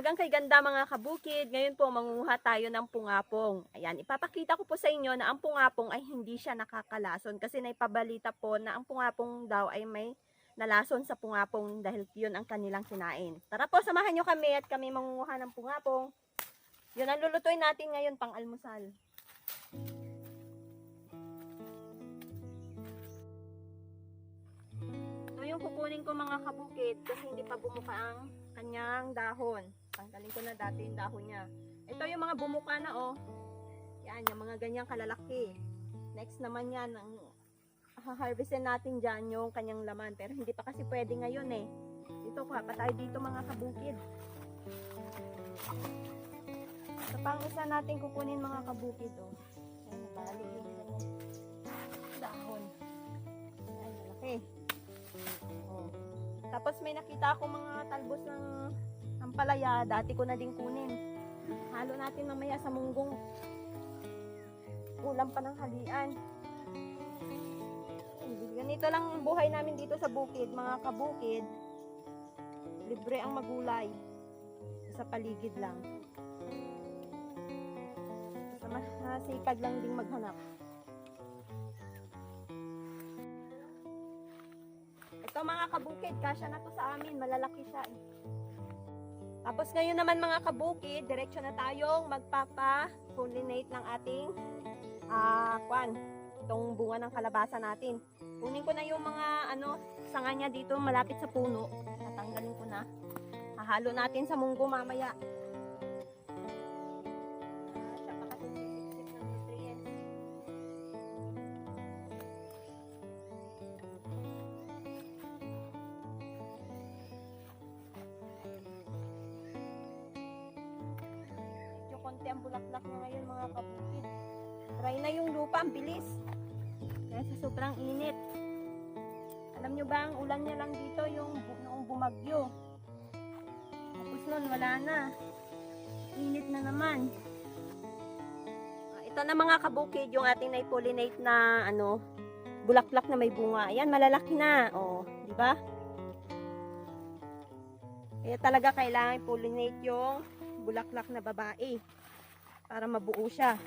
Magang kay ganda mga kabukid, ngayon po manguha tayo ng pungapong. Ayan, ipapakita ko po sa inyo na ang pungapong ay hindi siya nakakalason kasi naipabalita po na ang pungapong daw ay may nalason sa pungapong dahil yun ang kanilang kinain. Tara po, samahan nyo kami at kami manguha ng pungapong. Yun ang lulutuin natin ngayon pang almusal. Ito yung kukunin ko mga kabukid kasi hindi pa bumuka ang kanyang dahon. Tanggalin ko na dati yung dahon niya. Ito yung mga bumuka na oh. Yan, yung mga ganyang kalalaki. Next naman yan, ang haharvestin natin dyan yung kanyang laman. Pero hindi pa kasi pwede ngayon eh. Dito, kuha pa tayo dito mga kabukid. Ito pang isa natin kukunin mga kabukid oh. Ay, nabali yung kanyang dahon. Ay, malaki. Oh. Tapos may nakita ako mga talbos ng ampalaya. Dati ko na din kunin. Halo natin mamaya sa munggong. Ulam pa ng halian. Ganito lang ang buhay namin dito sa bukid, mga kabukid. Libre ang magulay. Sa paligid lang. Sa masipag lang ding maghanap. Ito mga kabukid, kasya na to sa amin. Malalaki siya eh. Tapos ngayon naman mga kabukid, diretsyo na tayong magpapa-pollinate ng ating ah, kwan, itong bunga ng kalabasa natin. Kunin ko na yung mga ano, sanga niya dito malapit sa puno. Tatanggalin ko na. Hahalo natin sa munggo mamaya. Bulaklak niya ngayon mga kapatid. Try na yung lupa, ang bilis. Kaya sa sobrang init. Alam nyo ba, ang ulan niya lang dito yung noong bumagyo. Tapos nun, wala na. Init na naman. Ah, Ito na mga kabukid, yung ating na-pollinate na ano, bulaklak na may bunga. Ayan, malalaki na. Oh, di ba? Kaya talaga kailangan pollinate yung bulaklak na babae para mabuo siya.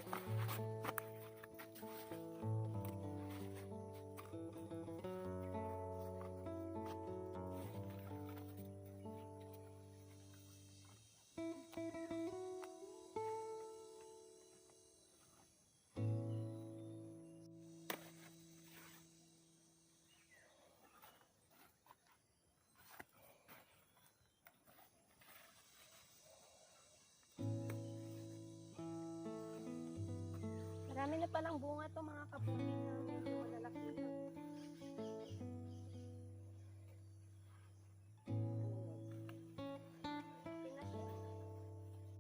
Marami na palang bunga to mga kapatid na medyo malalaki na.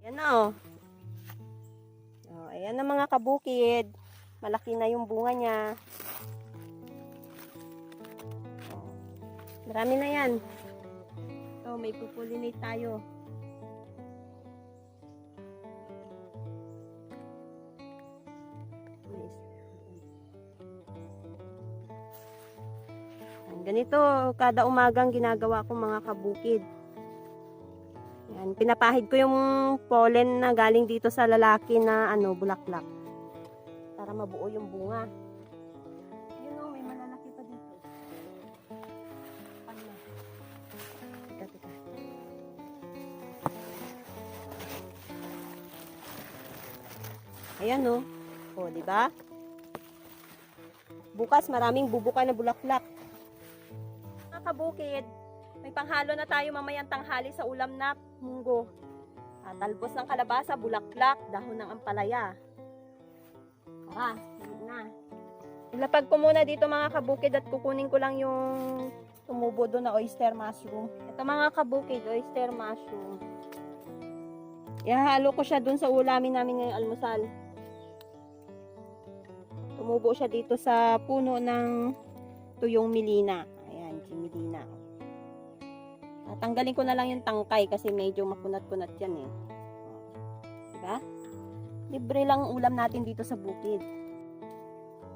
Yan na oh. Oh, ayan na mga kabukid. Malaki na yung bunga niya. Oh, marami na yan. So, may pupullinate tayo. Ganito, kada umagang ginagawa ko mga kabukid. Yan, pinapahid ko yung pollen na galing dito sa lalaki na ano, bulaklak. Para mabuo yung bunga. Ayun o, may malalaki pa dito. Ano? Teka, teka. Ayan o. O, di ba? Bukas maraming bubuka na bulaklak. Kabukid, may panghalo na tayo mamayang tanghali sa ulam na munggo. Ah, talbos ng kalabasa, bulaklak, dahon ng ampalaya. Tara, na. Ilapag ko muna dito mga kabukid at kukunin ko lang yung tumubo doon na oyster mushroom. Ito mga kabukid, oyster mushroom. Ihahalo ko siya doon sa ulamin namin ngayong almusal. Tumubo siya dito sa puno ng tuyong milina. Ayan, si milina. At tanggalin ko na lang yung tangkay kasi medyo makunat-kunat yan eh. Diba? Libre lang ang ulam natin dito sa bukid.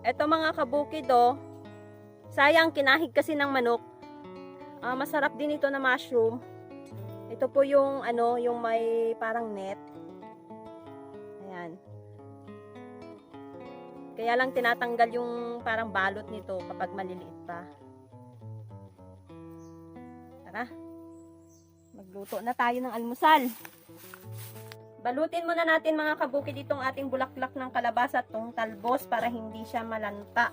Eto mga kabukid oh. Sayang, kinahig kasi ng manok. Ah, masarap din ito na mushroom. Ito po yung ano, yung may parang net. Ayan. Kaya lang tinatanggal yung parang balot nito kapag maliliit pa. Tara. Magluto na tayo ng almusal. Balutin muna natin mga kabukid itong ating bulaklak ng kalabasa at tong talbos para hindi siya malanta.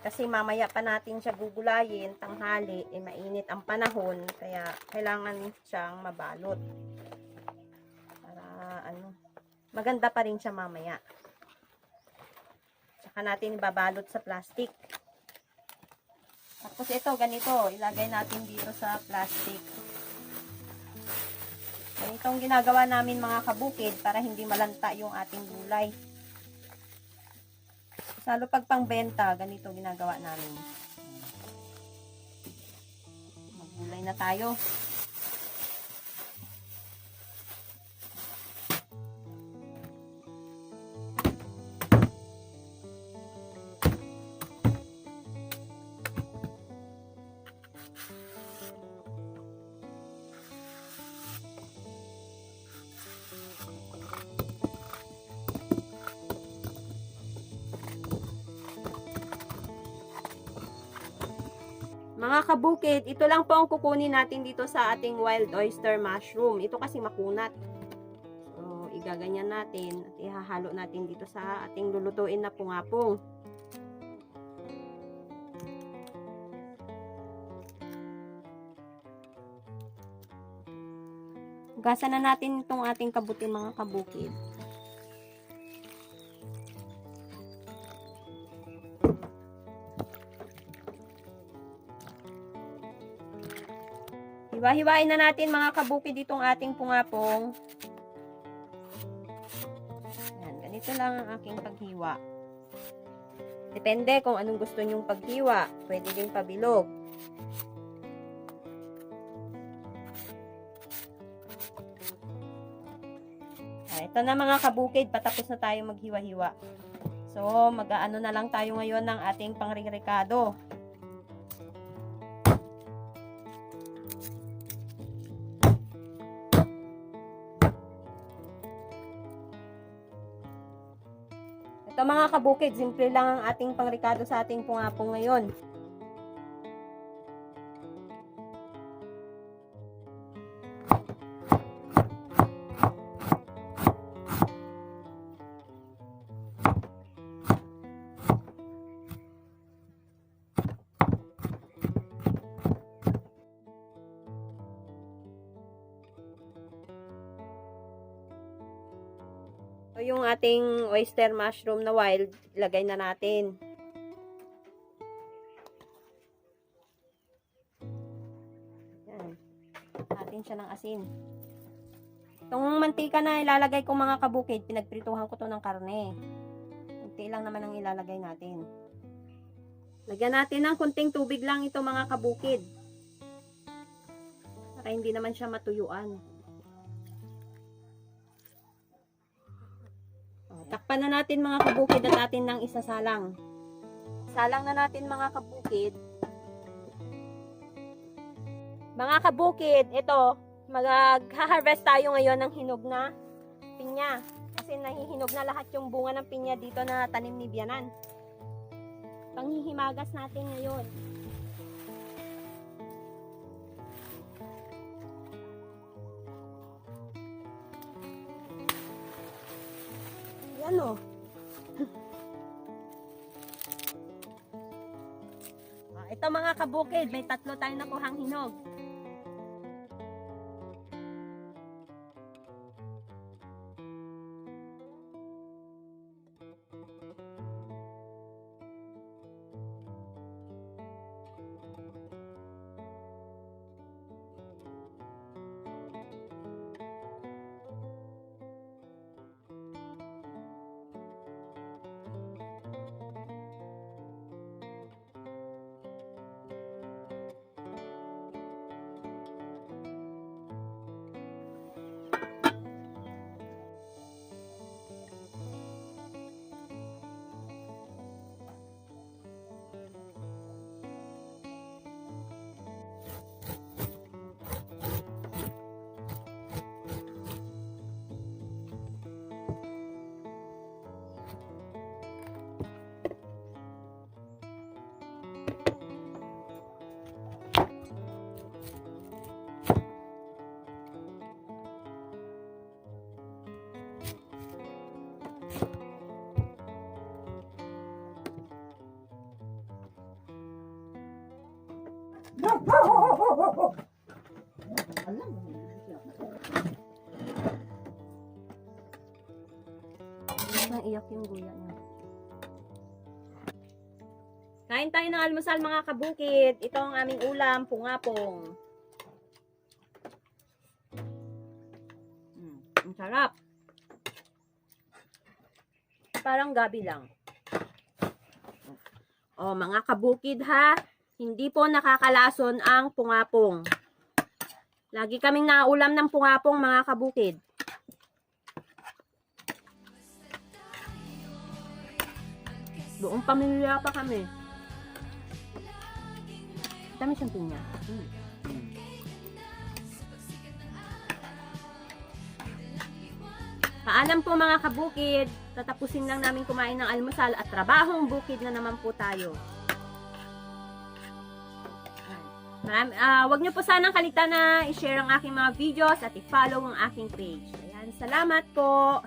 Kasi mamaya pa natin siya gugulayin, tanghali, eh mainit ang panahon, kaya kailangan siyang mabalot. Para ano, maganda pa rin siya mamaya. Tsaka natin ibabalot sa plastic. Tapos ito, ganito, ilagay natin dito sa plastic. Ganito ang ginagawa namin mga kabukid para hindi malanta yung ating gulay. Salo pag pangbenta, ganito ginagawa namin. Maggulay na tayo. Mga kabukid, ito lang po ang kukunin natin dito sa ating wild oyster mushroom. Ito kasi makunat. So, igaganyan natin at ihahalo natin dito sa ating lulutuin na pungapong. Hugasan na natin itong ating kabuti mga kabukid. Hiwa-hiwain na natin mga kabukid itong ating pungapong. Yan, ganito lang ang aking paghiwa. Depende kung anong gusto nyong paghiwa. Pwede din pabilog. Ah, ito na mga kabukid, patapos na tayo maghiwa-hiwa. So, mag-aano na lang tayo ngayon ng ating pangririkado. Mga kabukid, simple lang ang ating pangrikado sa ating pungapong ngayon. So, yung ating oyster mushroom na wild, ilagay na natin. Yan. Natin siya ng asin. Itong mantika na ilalagay ko mga kabukid, pinagprituhan ko to ng karne. Kunti lang naman ang ilalagay natin. Lagyan natin ng kunting tubig lang ito mga kabukid. Para hindi naman siya matuyuan. O, Takpan na natin mga kabukid at atin ng isasalang. Salang na natin mga kabukid. Mga kabukid, ito, mag-harvest tayo ngayon ng hinog na pinya. Kasi nahihinog na lahat yung bunga ng pinya dito na tanim ni Bianan. Panghihimagas natin ngayon. Yan o. Ah, Ito mga kabukid, may tatlo tayong nakuhang hinog. Umiiyak yung guya niya. Kain tayo ng almusal mga kabukid. Ito ang aming ulam, pungapong. Mm, ang sarap. Parang gabi lang. O, mga kabukid ha, hindi po nakakalason ang pungapong. Lagi kaming naulam ng pungapong mga kabukid. Buong pamilya pa kami. Dami siyang pinya. Mm. Paalam po mga kabukid. Tatapusin lang namin kumain ng almusal at trabahong bukid na naman po tayo. Maram, ah, wag niyo po sanang kalitan na i-share ang aking mga videos at i-follow ang aking page. Ayan, salamat po.